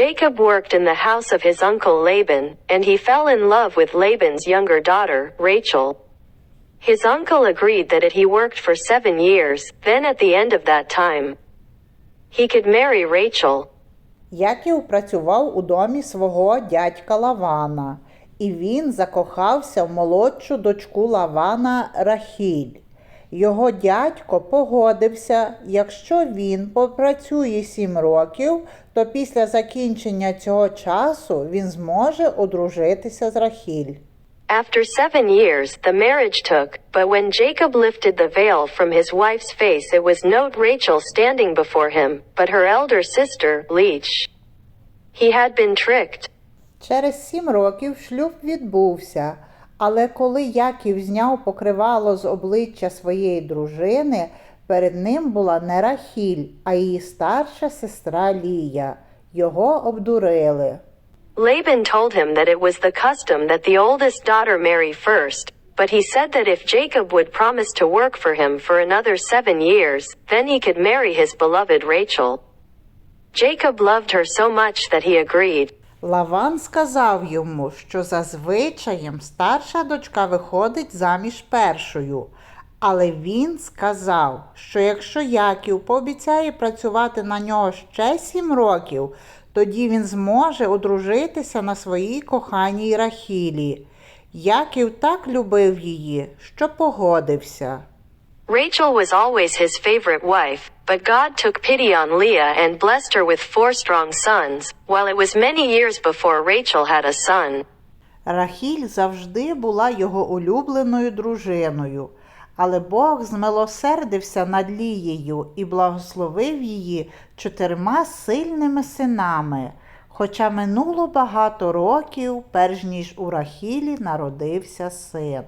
Jacob worked in the house of his uncle Laban, and he fell in love with Laban's younger daughter, Rachel. His uncle agreed that it he worked for seven years, then at the end of that time, he could marry Rachel. Яків працював у домі свого дядька Лавана, і він закохався в молодшу дочку Лавана Рахіль. Його дядько погодився, якщо він попрацює сім років, то після закінчення цього часу він зможе одружитися з Рахіль. After seven years, the marriage took, but when Jacob lifted the veil from his wife's face, it was not Rachel standing before him, but her elder sister, Leach. He had been tricked. Через сім років шлюб відбувся, але коли Яків зняв покривало з обличчя своєї дружини, перед ним була не Рахіль, а її старша сестра Лія. Його обдурили. Laban told him that it was the custom that the oldest daughter marry first, but he said that if Jacob would promise to work for him for another seven years, then he could marry his beloved Rachel. Jacob loved her so much that he agreed. Лаван сказав йому, що за звичаєм старша дочка виходить заміж першою. Але він сказав, що якщо Яків пообіцяє працювати на нього ще сім років, тоді він зможе одружитися на своїй коханій Рахілі. Яків так любив її, що погодився. Rachel was always his favorite wife, but God took pity on Leah and blessed her with four strong sons, while it was many years before Rachel had a son. Рахіль завжди була його улюбленою дружиною, але Бог змилосердився над Лією і благословив її чотирма сильними синами, хоча минуло багато років, перш ніж у Рахілі народився син.